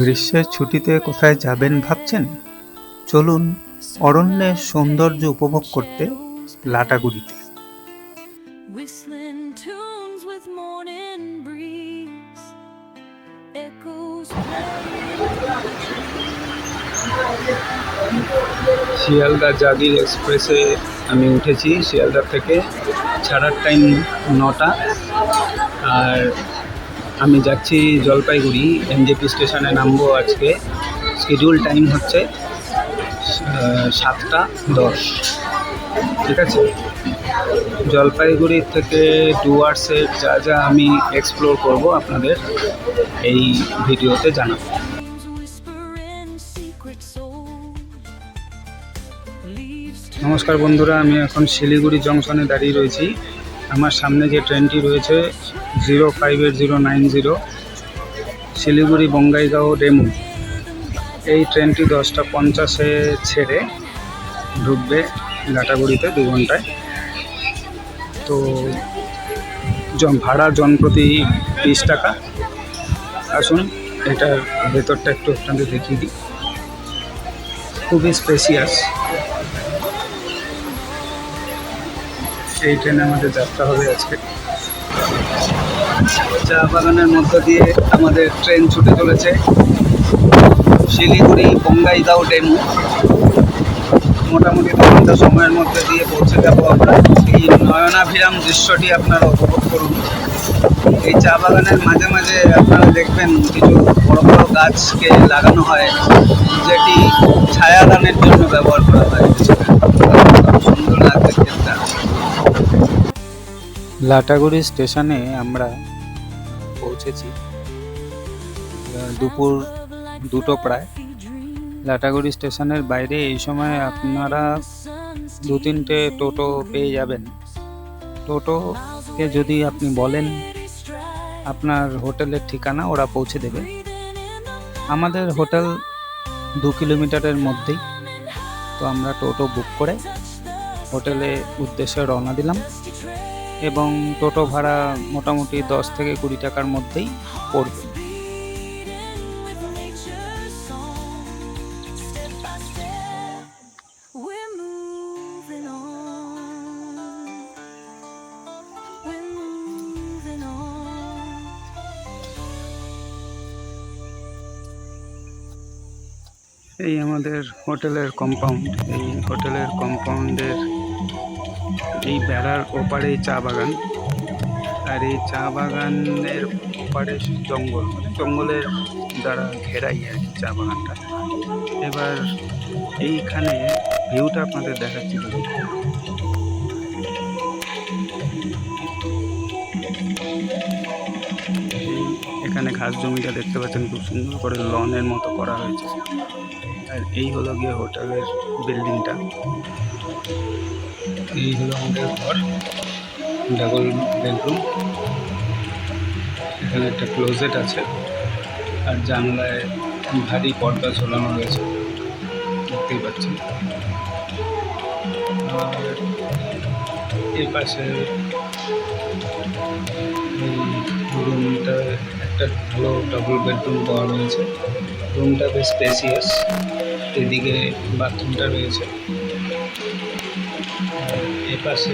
গ্রীষ্মের ছুটিতে কোথায় যাবেন ভাবছেন? চলুন অরণ্যের সৌন্দর্য উপভোগ করতে লাটাগুড়িতে। শিয়ালদা জাগির এক্সপ্রেসে আমি উঠেছি শিয়ালদা থেকে ছাড়ার টাইম নটা। আর আমি যাচ্ছি জলপাইগুড়ি এনজেপি স্টেশনে নামবো আজকে। শিডিউল টাইম হচ্ছে সাতটা দশ। ঠিক আছে? জলপাইগুড়ি থেকে ডুয়ার্সের যা যা আমি এক্সপ্লোর করব আপনাদের, এই ভিডিওতে জানাব। নমস্কার বন্ধুরা, আমি এখন শিলিগুড়ি জংশনে দাঁড়িয়ে রয়েছি। আমার সামনে যে ট্রেনটি রয়েছে, zero five eight zero nine zero, Siliguri Bongaigaon DEMU. এই ট্রেনটি দশটা পঞ্চাশে ছেড়ে ঢুকবে লাটাগুড়িতে দু ঘন্টায়। তো জন- ভাড়া জনপ্রতি বিশ টাকা। আসুন, এটার ভেতরটা একটু আপনাদের দেখিয়ে দিই। খুবই স্পেসিয়াস এই ট্রেনে আমাদের যাত্রা হবে আজকে। চা বাগানের মধ্য দিয়ে আমাদের ট্রেন ছুটে চলেছে। শিলিগুড়ি বঙ্গাইগাঁও ডেমু। মোটামুটি দু সময়ের মধ্যে দিয়ে পৌঁছে যাব আমরা। এই নয়নাভিরাম দৃশ্যটি আপনারা উপভোগ করুন। এই চা বাগানের মাঝে মাঝে আপনারা দেখবেন কিছু বড় বড় গাছকে লাগানো হয়, যেটি ছায়াদানের জন্য ব্যবহার করা হয়। লাটাগুড়ি স্টেশনে আমরা পৌঁছেছি দুপুর দুটো প্রায়। লাটাগুড়ি স্টেশনের বাইরে এই সময় আপনারা দু তিনটে টোটো পেয়ে যাবেন। টোটোকে যদি আপনি বলেন, আপনার হোটেলের ঠিকানা ওরা পৌঁছে দেবে। আমাদের হোটেল দু কিলোমিটারের মধ্যেই। তো আমরা টোটো বুক করে হোটেলে উদ্দেশ্যে রওনা দিলাম। এবং টোটো ভাড়া মোটামুটি দশ থেকে কুড়ি টাকার মধ্যেই পড়বে. এই আমাদের হোটেলের কম্পাউন্ড এই হোটেলের কম্পাউন্ডের এই বেড়ার ওপারে চা বাগান। আর এই চা বাগানের ওপারে জঙ্গল মানে জঙ্গলের দ্বারা ঘেরাই আর কি চা বাগানটা। এবার এইখানে ভিউটা আপনাদের দেখাচ্ছি এখানে ঘাস জমিটা দেখতে পাচ্ছেন, খুব সুন্দর করে লনের মতো করা হয়েছে। আর এই হলো গিয়ে হোটেলের বিল্ডিংটা। এই হলো আমাদের ঘর ডাবল বেডরুম এখানে একটা ক্লোজেট আছে আর জানলায় ভারী পর্দা ঝোলানো রয়েছে, দেখতেই পাচ্ছি এই পাশে রুমটা একটা ভালো ডাবল বেডরুম পাওয়া রয়েছে। রুমটা বেশ স্পেসিয়াস এদিকে বাথরুমটা রয়েছে। এপাশে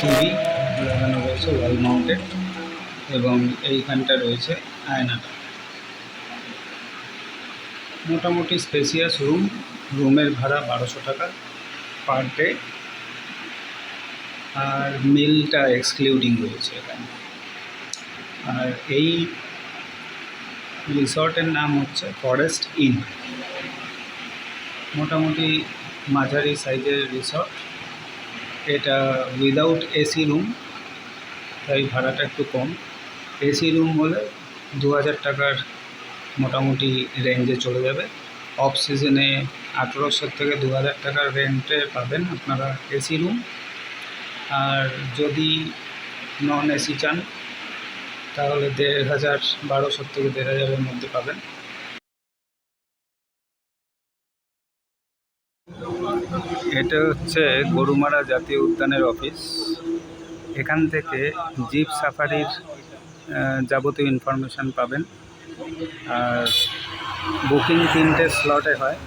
টিভি লাগানো রয়েছে ওয়াল মাউন্টেড এবং এইখানটা রয়েছে আয়নাটা। মোটামুটি স্পেসিয়াস রুম রুমের ভাড়া বারোশো টাকা পার ডে আর মিলটা এক্সক্লুডিং রয়েছে এখানে। আর এই রিসর্টের নাম হচ্ছে ফরেস্ট ইন মোটামুটি মাঝারি সাইজের রিসর্ট এটা উইদাউট এসি রুম তাই ভাড়াটা একটু কম। এসি রুম হলে দু হাজার টাকার মোটামুটি রেঞ্জে চলে যাবে। অফ সিজনে আঠেরোশো থেকে দু হাজার টাকার রেন্টে পাবেন আপনারা এসি রুম আর যদি নন এসি চান, তাহলে দেড় হাজার বারোশো থেকে দেড় হাজারের মধ্যে পাবেন। এটা হচ্ছে গরুমারা জাতীয় উদ্যানের অফিস। এখান থেকে জিপ সাফারির যাবতীয় ইনফরমেশান পাবেন। আর বুকিং তিনটে স্লটে হয়,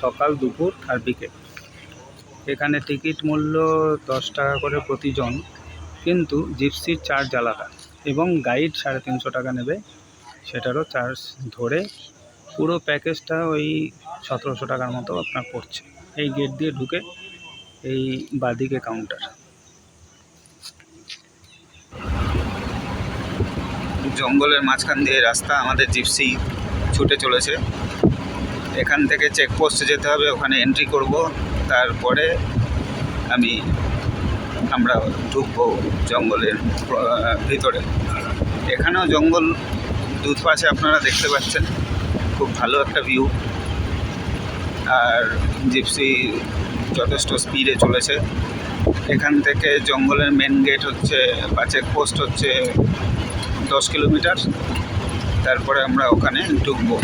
সকাল, দুপুর আর বিকেল। এখানে টিকিট মূল্য দশ টাকা করে প্রতিজন, কিন্তু জিপসির চার্জ আলাদা এবং গাইড সাড়ে তিনশো টাকা নেবে। সেটারও চার্জ ধরে পুরো প্যাকেজটা ওই সতেরোশো টাকার মতো আপনার পড়ছে। এই গেট দিয়ে ঢুকে এই বাদিকে কাউন্টার জঙ্গলের মাঝখান দিয়ে রাস্তা আমাদের জিপসি ছুটে চলেছে। এখান থেকে চেকপোস্টে যেতে হবে, ওখানে এন্ট্রি করব, তারপরে আমি আমরা ঢুকবো জঙ্গলের ভিতরে। এখানেও জঙ্গল দুপাশে আপনারা দেখতে পাচ্ছেন, খুব ভালো একটা ভিউ আর জিপসি যথেষ্ট স্পিডে চলেছে। এখান থেকে জঙ্গলের মেন গেট হচ্ছে বা চেকপোস্ট হচ্ছে দশ কিলোমিটার। তারপরে আমরা ওখানে ঢুকবো।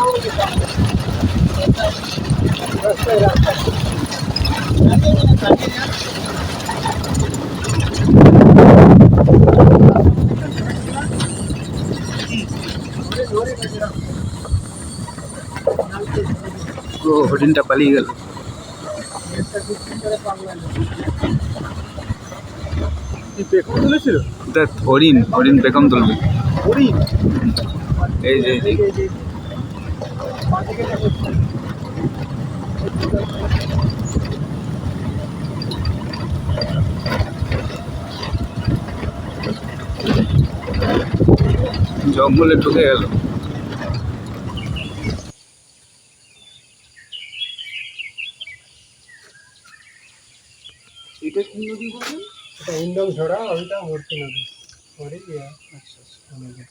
ও হরিণটা পালিয়ে গেল। হরিণ হরিণ বেগম তুলবে। এই যে। জঙ্গলে ঢুকে গেল। এটা কি নদী বললেন? এটা ইন্দম ঝোড়া ওইটা মূর্তি নদী। ওরই ইয়ে নদী।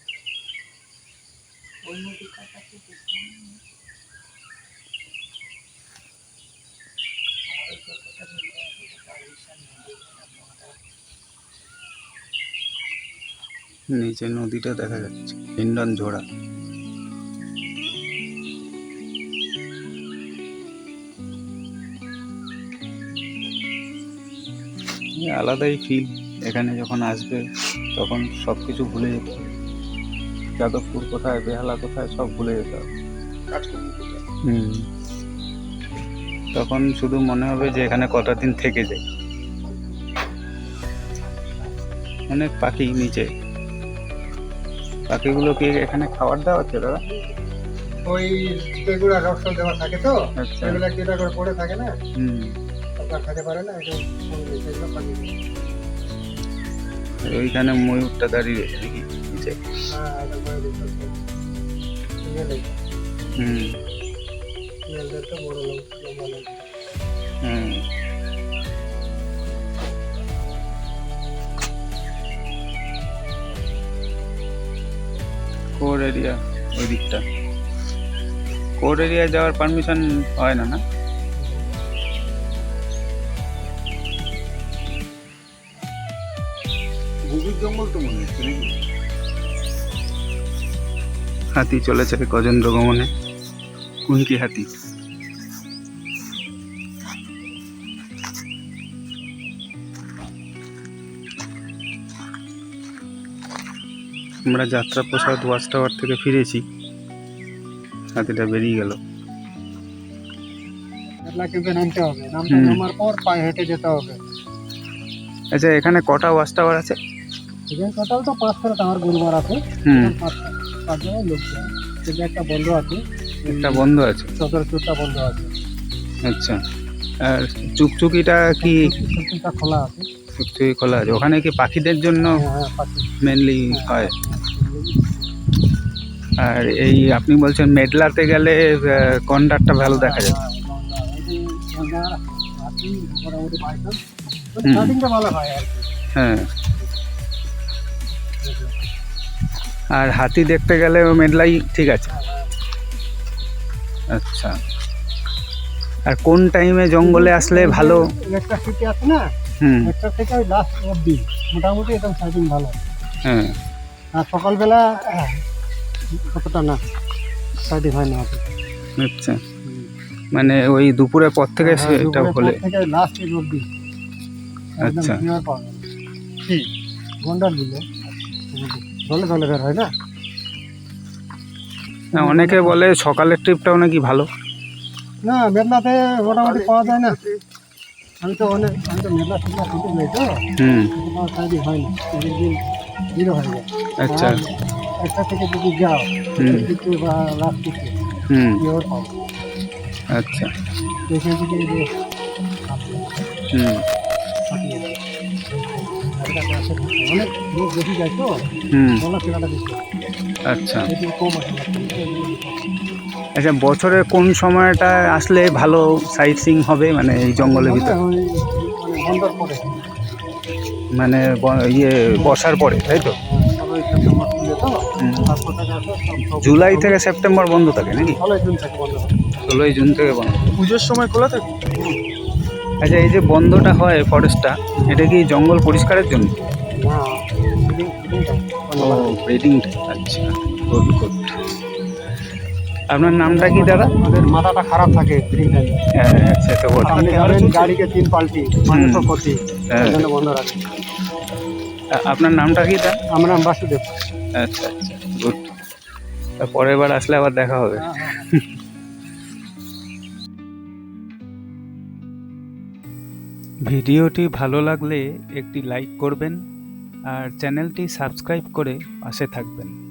নিচে নদীটা দেখা যাচ্ছে হিন্ডন ঝোড়া। আলাদাই ফিল এখানে যখন আসবে তখন সব কিছু ভুলে যেতে হবে। যাদবপুর কোথায় বেহালা কোথায় সব ভুলে যেতে হবে। হুম। তখন শুধু মনে হবে যে এখানে কটা দিন থেকে যাই অনেক পাখি নিচে। পাখিগুলো কি এখানে খাবার দেওয়া হচ্ছে দাদা? ওই রস দেওয়া থাকে তো? আচ্ছা। সেগুলো কেটা করে পড়ে থাকে না? হুম। খেতে পারে না এটা ওইখানে ময়ূরটা দাঁড়িয়ে রয়েছে নাকি? নিচে। হ্যাঁ হুম। হুম। কোর এরিয়া ওই দিকটা। কোর এরিয়া যাওয়ার পারমিশন হয় না না? জঙ্গল তো মনে হচ্ছে নাকি? হাতি চলেছে গজেন্দ্র গমনে কুনকি হাতি? আমরা যাত্রা প্রসাদ ওয়াচ টাওয়ার থেকে ফিরেছি। হাতিটা বেরিয়ে গেল। নামতে হবে। নামতে নামার পর পায়ে হেঁটে যেতে হবে। আচ্ছা এখানে কটা ওয়াচ টাওয়ার আছে? এখানে টোটাল তো পাঁচ গুরুবার আছে। পাঁচ জনের লোক একটা বন্ধ আছে। একটা বন্ধ আছে? সতেরো চোরটা বন্ধ আছে। আচ্ছা। আর চুকচুকিটা কি? চুক্তিটা খোলা আছে। চুকচুকি খোলা আছে। ওখানে কি পাখিদের জন্য হ্যাঁ হ্যাঁ পাখি। মেনলি হয় আর এই আপনি বলছেন মেডলাতে গেলে কন্ডারটা ভালো দেখা যায়। হ্যাঁ, আর। হ্যাঁ হাতি দেখতে গেলে মেডলাই ঠিক আছে। আচ্ছা। আর কোন টাইমে জঙ্গলে আসলে ভালো? ইলেকট্রিসিটি আছে না হুম। একটা থেকে ওই লাস্ট অব্দি মোটামুটি একদম সাইটিং ভালো। হ্যাঁ। আর সকালবেলা আহ, অতটা না। সাইটিং হয় না আচ্ছা। মানে ওই দুপুরের পর থেকে হ্যাঁ, সেটা হলে। লাস্ট একদম আচ্ছা। গন্ডার দিলে জলে জলে বের হয় না? না, অনেকে বলে সকালের ট্রিপটাও নাকি ভালো। না মেঘনাতে মোটামুটি পাওয়া যায় না। আমি তো অনেক আমি তো মেঘনা টিঘনা শুনতে যাই তো। হুম। তোমার সাইডে হয় না দিন জিরো হয়ে যায় আচ্ছা। একটা থেকে যদি যাও হুম। বা লাস্ট দিকে হুম। আচ্ছা। হুম। গাড়িটাতে আসে অনেক লোক বেশি যায় তো। হুম। বেশি। আচ্ছা। কম আচ্ছা বছরের কোন সময়টা আসলে ভালো সাইট সিং হবে? মানে এই জঙ্গলের ভিতর? মানে মানে ইয়ে বর্ষার পরে তাই তো? জুলাই থেকে সেপ্টেম্বর বন্ধ থাকে নাকি? ষোলোই জুন থেকে বন্ধ। ষোলোই জুন থেকে বন্ধ। পুজোর সময় খোলা থাকে? আচ্ছা এই যে বন্ধটা হয় ফরেস্টটা এটা কি জঙ্গল পরিষ্কারের জন্য? ও ব্রিডিং আচ্ছা গুড গুড আপনার নামটা কি দাদা? আমাদের মাথাটা খারাপ থাকে হ্যাঁ সে তো বটে। আপনি গাড়িকে তিন পাল্টি ক্ষতি হ্যাঁ। বন্ধ রাখে আপনার নামটা কি দা আমরা বাসুদেব। আচ্ছা আচ্ছা গুড পরের বার আসলে আবার দেখা হবে। ভিডিওটি ভালো লাগলে একটি লাইক করবেন আর চ্যানেলটি সাবস্ক্রাইব করে পাশে থাকবেন।